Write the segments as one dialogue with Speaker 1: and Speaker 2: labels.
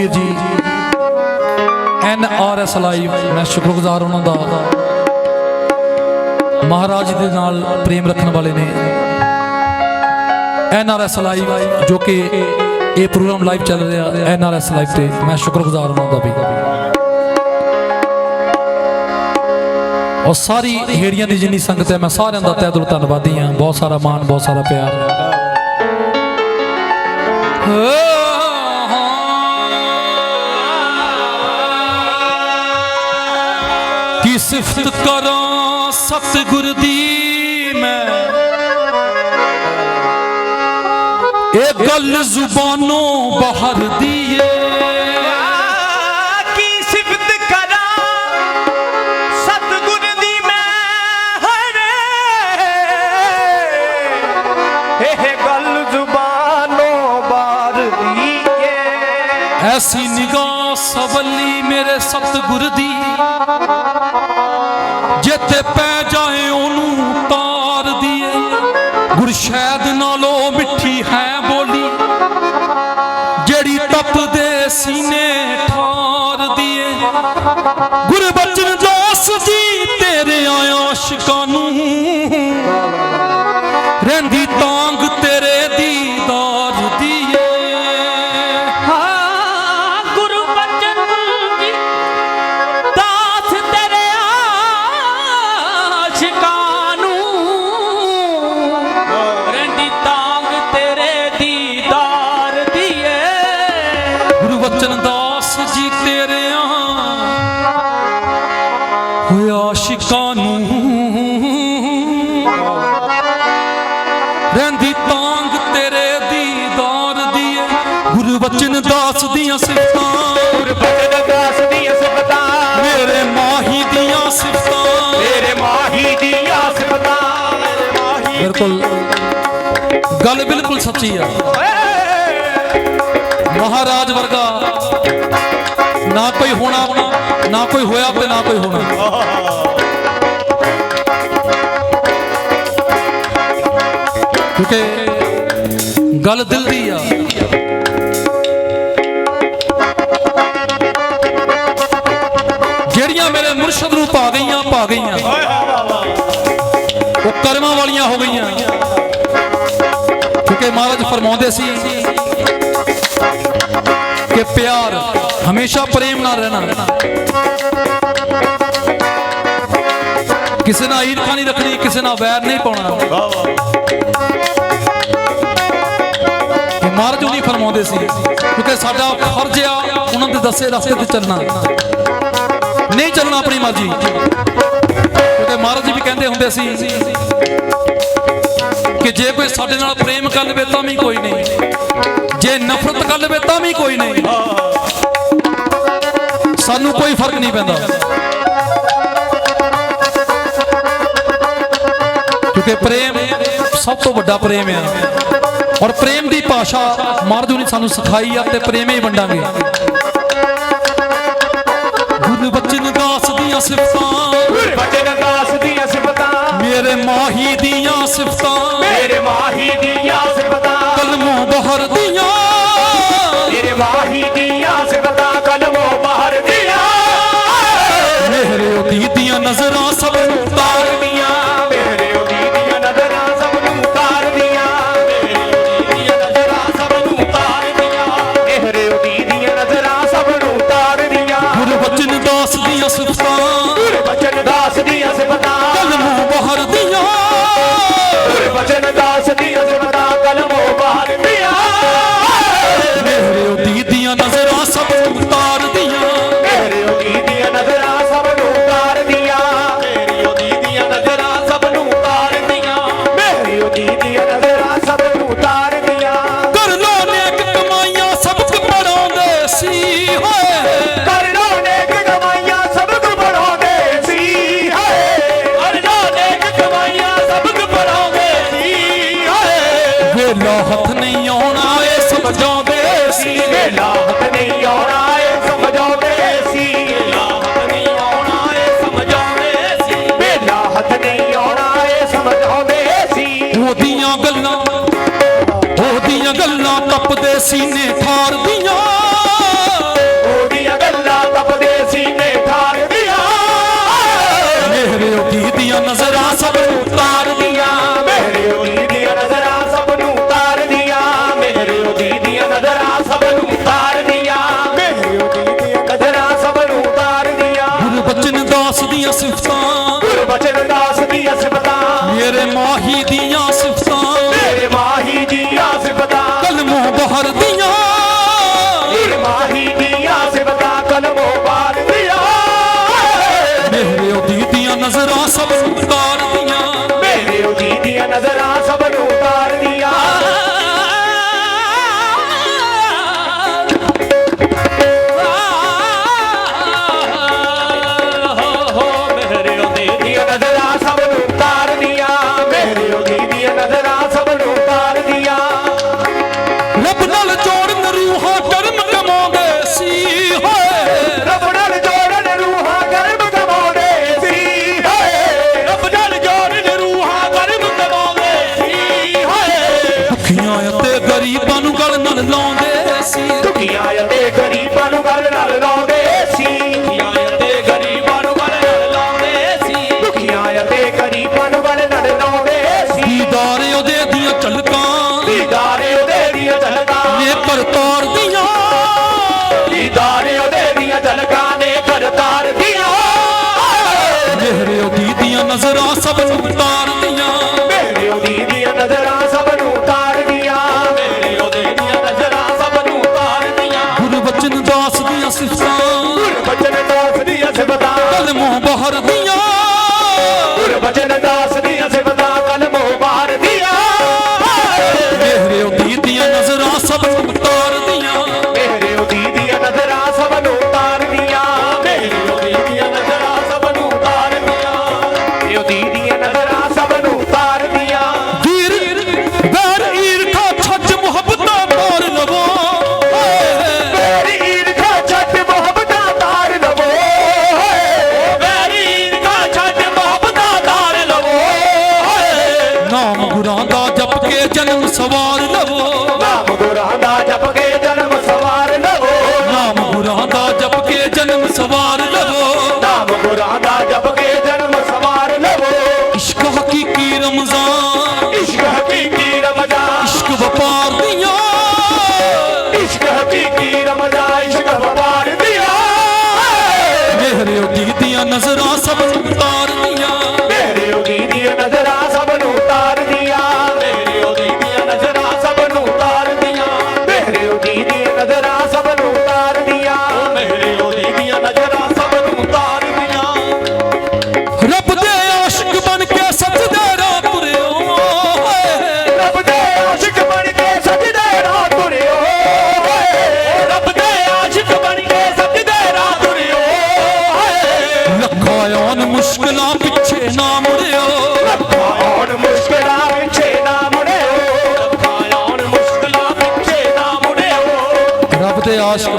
Speaker 1: ਵੀਰ ਜੀ। N R S live. ਮੈਂ ਸ਼ੁਕਰਗੁਜ਼ਾਰ ਉਹਨਾਂ ਦਾ। ਮਹਾਰਾਜ ਦੇ ਨਾਲ ਪ੍ਰੇਮ ਰੱਖਣ ਵਾਲੇ ਨੇ। ਐਨ ਆਰ ਐਸ ਲਾਈਵ, ਜੋ ਕਿ ਇਹ ਪ੍ਰੋਗਰਾਮ ਲਾਈਵ ਚੱਲ ਰਿਹਾ। ਐਨ ਆਰ ਐਸ ਲਾਈਵ ਤੇ ਮੈਂ ਸ਼ੁਕਰਗੁਜ਼ਾਰ ਉਹਨਾਂ ਦਾ ਵੀ। ਔਰ ਸਾਰੀ ਹੇੜੀਆਂ ਦੀ ਜਿੰਨੀ ਸੰਗਤ ਹੈ, ਮੈਂ ਸਾਰਿਆਂ ਦਾ ਤਹਿ ਦਿਲੋਂ ਧੰਨਵਾਦੀ ਹਾਂ। ਬਹੁਤ ਸਾਰਾ ਮਾਣ, ਬਹੁਤ ਸਾਰਾ ਪਿਆਰ। ਕੀ ਸਿਫਤ ਕਰਾਂ ਸਤਿਗੁਰ ਦੀ ਮੈਂ। ਇਹ ਗੱਲ ਜ਼ੁਬਾਨੋਂ ਬਾਹਰ ਦੀ ਏ
Speaker 2: ਕੀ ਸਿਫਤ ਕਰਾਂ ਸਤਿਗੁਰ ਦੀ ਮੈਂ ਹਰੇ ਇਹ ਗੱਲ ਜ਼ੁਬਾਨੋਂ ਬਾਹਰ ਦੀ ਏ
Speaker 1: ਐਸੀ ਨਿਗਾਹ ਸਵੱਲੀ ਮੇਰੇ ਸਤਿਗੁਰ ਦੀ। ਬਿਲਕੁਲ ਗੱਲ ਬਿਲਕੁਲ ਸੱਚੀ ਆ। ਮਹਾਰਾਜ ਵਰਗਾ ਨਾ ਕੋਈ ਹੋਣਾ, ਨਾ ਕੋਈ ਹੋਇਆ ਤੇ ਨਾ ਕੋਈ ਹੋਣਾ। ਕਿਉਂਕਿ ਗੱਲ ਦਿਲ ਦੀ ਆ। ਜਿਹੜੀਆਂ ਮੇਰੇ ਮੁਰਸ਼ਦ ਨੂੰ ਪਾ ਗਈਆਂ ਪਾ ਗਈਆਂ। ਕਰਮਾਂ ਵਾਲੀਆਂ ਹੋ ਗਈਆਂ। ਕਿਉਂਕਿ ਮਹਾਰਾਜ ਫਰਮਾਉਂਦੇ ਸੀ ਕਿ ਪਿਆਰ ਹਮੇਸ਼ਾ ਪ੍ਰੇਮ ਨਾਲ ਰਹਿਣਾ। ਕਿਸੇ ਨਾਲ ਈਰਖਾ ਨਹੀਂ ਰੱਖਣੀ, ਕਿਸੇ ਨਾਲ ਵੈਰ ਨਹੀਂ ਪਾਉਣਾ। ਇਹ ਮਹਾਰਾਜ ਉਹ ਫਰਮਾਉਂਦੇ ਸੀ, ਕਿਉਂਕਿ ਸਾਡਾ ਫਰਜ਼ ਆ ਉਹਨਾਂ ਦੇ ਦੱਸੇ ਰਸਤੇ ਤੇ ਚੱਲਣਾ। ਨਹੀਂ ਚੱਲਣਾ ਆਪਣੀ ਮਰਜ਼ੀ। ਮਹਾਰਾਜ ਜੀ ਵੀ ਕਹਿੰਦੇ ਹੁੰਦੇ ਸੀ ਕਿ ਜੇ ਕੋਈ ਸਾਡੇ ਨਾਲ ਪ੍ਰੇਮ ਕਰ ਲਵੇ ਤਾਂ ਵੀ ਕੋਈ ਨਹੀਂ। ਜੇ ਨਫ਼ਰਤ ਕਰ ਲਵੇ ਤਾਂ ਵੀ ਕੋਈ ਨਹੀਂ। ਸਾਨੂੰ ਕੋਈ ਫ਼ਰਕ ਨਹੀਂ ਪੈਂਦਾ। ਕਿਉਂਕਿ ਪ੍ਰੇਮ ਸਭ ਤੋਂ ਵੱਡਾ ਪ੍ਰੇਮ ਆ। ਔਰ ਪ੍ਰੇਮ ਦੀ ਭਾਸ਼ਾ ਮਹਾਰਾਜ ਨੇ ਸਾਨੂੰ ਸਿਖਾਈ ਆ ਤੇ ਪ੍ਰੇਮ ਹੀ ਵੰਡਾਂਗੇ। ਗੁਰੂ ਬਚਨ ਦਾਸ ਦੀਆਂ ਸਿਫਤਾਂ।
Speaker 2: ਬਚਨ ਦਾਸ
Speaker 1: ਮੇਰੇ ਮਾਹੀ ਦੀਆਂ ਸਿਫਤਾਂ।
Speaker 2: ਮੇਰੇ ਮਾਹੀ ਦੀਆਂ ਸਿਫਤਾਂ।
Speaker 1: ਕਲਮੋਂ ਬਹਰ ਦੀਆਂ।
Speaker 2: ਮੇਰੇ ਮਾਹੀ ਦੀਆਂ ਸਿਫਤਾਂ ਕਲਮੋਂ ਬਾਹਰ ਦੀਆਂ।
Speaker 1: ਮੇਰੇ ਉਹਦੀ ਦੀਆਂ ਨਜ਼ਰਾਂ
Speaker 2: सीने ठा ਝਲਕਾਂ
Speaker 1: ਦੀਦਾਰੇ ਉਹਦੇ ਦੀਆਂ ਝਲਕਾਂ।
Speaker 2: ਨੇ ਪਰਤਾਰ ਦੀਆਂ।
Speaker 1: ਦੀਦਾਰੇ ਉਹਦੇ ਦੀਆਂ ਝਲਕਾਂ ਨੇ ਪਰਤਾਰ ਦੀਆਂ।
Speaker 2: ਜਿਹੜੇ ਉਹਦੀ ਦੀਆਂ ਨਜ਼ਰਾਂ ਸਭ ਨੂੰ ਤਾਰ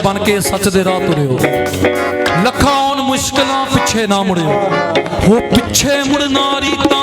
Speaker 2: ਬਣ ਕੇ ਸੱਚ ਦੇ ਰਾਹ ਤੁਰਿਓ। ਲੱਖਾਂ ਮੁਸ਼ਕਲਾਂ ਪਿੱਛੇ ਨਾ ਮੁੜਿਓ। ਹੋ ਪਿੱਛੇ ਮੁੜਨਾ ਰੀਤਾਂ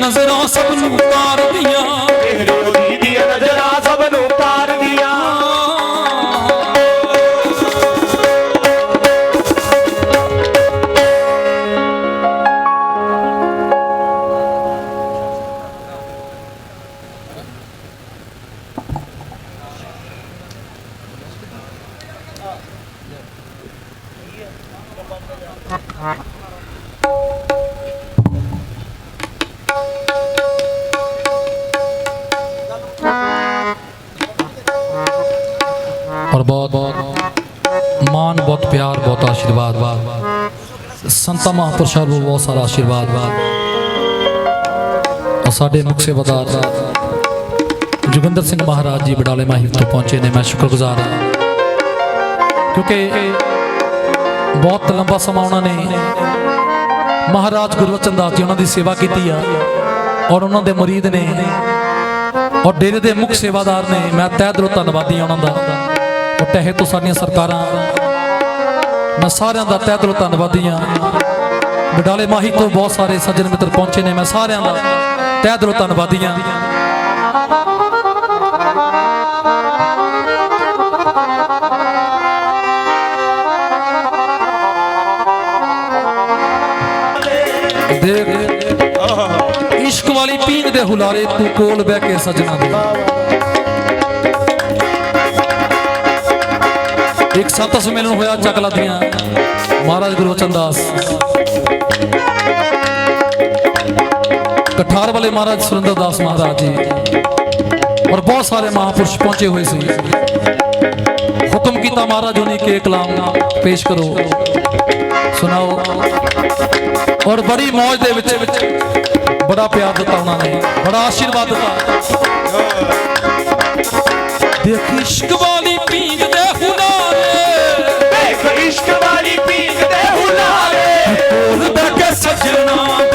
Speaker 2: ਨਜ਼ਰਾਂ ਸਭ ਨੂੰ ਤਾਰਦੀਆਂ
Speaker 1: ਔਰ ਬਹੁਤ ਮਾਨ, ਬਹੁਤ ਪਿਆਰ, ਬਹੁਤ ਆਸ਼ੀਰਵਾਦ। ਸੰਤਾਂ, ਮਹਾਂਪੁਰਸ਼ਾਂ ਨੂੰ ਬਹੁਤ ਸਾਰਾ ਆਸ਼ੀਰਵਾਦ। ਔਰ ਸਾਡੇ ਮੁਖ ਸੇਵਾਦਾਰ ਜੋਗਿੰਦਰ ਸਿੰਘ ਮਹਾਰਾਜ ਜੀ ਬਡਾਲੇ ਮਾਹਿਰ ਤੋਂ ਪਹੁੰਚੇ ਨੇ। ਮੈਂ ਸ਼ੁਕਰਗੁਜ਼ਾਰ ਹਾਂ। ਕਿਉਂਕਿ ਬਹੁਤ ਲੰਬਾ ਸਮਾਂ ਉਹਨਾਂ ਨੇ ਮਹਾਰਾਜ ਗੁਰਵਚਨ ਦਾਸ ਜੀ ਉਹਨਾਂ ਦੀ ਸੇਵਾ ਕੀਤੀ ਆ ਔਰ ਉਹਨਾਂ ਦੇ ਮੁਰੀਦ ਨੇ ਔਰ ਡੇਰੇ ਦੇ ਮੁੱਖ ਸੇਵਾਦਾਰ ਨੇ। ਮੈਂ ਤਹਿ ਦਿਲੋਂ ਧੰਨਵਾਦੀ ਹਾਂ ਉਹਨਾਂ ਦਾ। ਉਹ ਤੋਂ ਸਾਡੀਆਂ ਸਰਕਾਰਾਂ। ਮੈਂ ਸਾਰਿਆਂ ਦਾ ਤਹਿ ਦਿਲੋਂ ਧੰਨਵਾਦੀ ਹਾਂ। ਬਡਾਲੇ ਮਾਹੀ ਤੋਂ ਬਹੁਤ ਸਾਰੇ ਸੱਜਣ ਮਿੱਤਰ ਪਹੁੰਚੇ ਨੇ, ਮੈਂ ਸਾਰਿਆਂ ਦਾ ਤਹਿ ਦਿਲੋਂ ਧੰਨਵਾਦੀ ਹਾਂ। ਦੇਖ, ਇਸ਼ਕ ਵਾਲੀ ਪੀਂਗ ਦੇ ਹੁਲਾਰੇ ਤੂੰ ਕੋਲ ਬਹਿ ਕੇ ਸਜਣਾ ਦੇ। ਇੱਕ ਸਤ ਸੰਮੇਲਨ ਹੋਇਆ ਚੱਕਲਾ ਦੀਆਂ ਮਹਾਰਾਜ ਗੁਰਵਚਨ ਦਾਸ। ਕਠਾਰ ਵਾਲੇ ਮਹਾਰਾਜ ਸੁਰਿੰਦਰ ਦਾਸ ਮਹਾਰਾਜ ਜੀ। ਔਰ ਬਹੁਤ ਸਾਰੇ ਮਹਾਪੁਰਸ਼ ਪਹੁੰਚੇ ਹੋਏ ਸੀ। ਹੁਕਮ ਕੀਤਾ ਮਹਾਰਾਜ ਜੀ ਨੇ ਕਿ ਇਹ ਕਲਾਮ ਪੇਸ਼ ਕਰੋ। ਸੁਣਾਓ। ਔਰ ਬੜੀ ਮੌਜ ਦੇ ਵਿੱਚ ਬੜਾ ਪਿਆਰ ਦਿੱਤਾ ਉਹਨਾਂ ਨੇ। ਬੜਾ ਆਸ਼ੀਰਵਾਦ ਦਿੱਤਾ। ਦੇਖ ਇਸ਼ਕ ਵਾਲੀ ਪੀਂਗ ਬਹਿ ਕੇ ਸਜਣਾ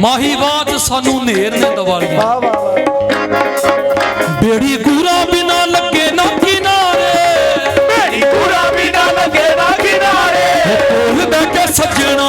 Speaker 1: ਮਾਹੀ ਬਾਤ ਸਾਨੂੰ ਨੇਰ ਨੇ ਦਿਵਾਲੀਆਂ।
Speaker 3: ਵਾਹ ਵਾਹ
Speaker 1: ਬੇੜੀ ਗੂਰਾ ਬਿਨਾ ਲੱਗੇ ਨਾ ਕਿਨਾਰੇ।
Speaker 2: ਮੇਰੀ ਪੂਰਾ ਵੀ ਨਾ ਲੱਗੇ ਨਾ ਕਿਨਾਰੇ।
Speaker 1: ਕੋਲ ਕੇ ਸੱਜਣਾ।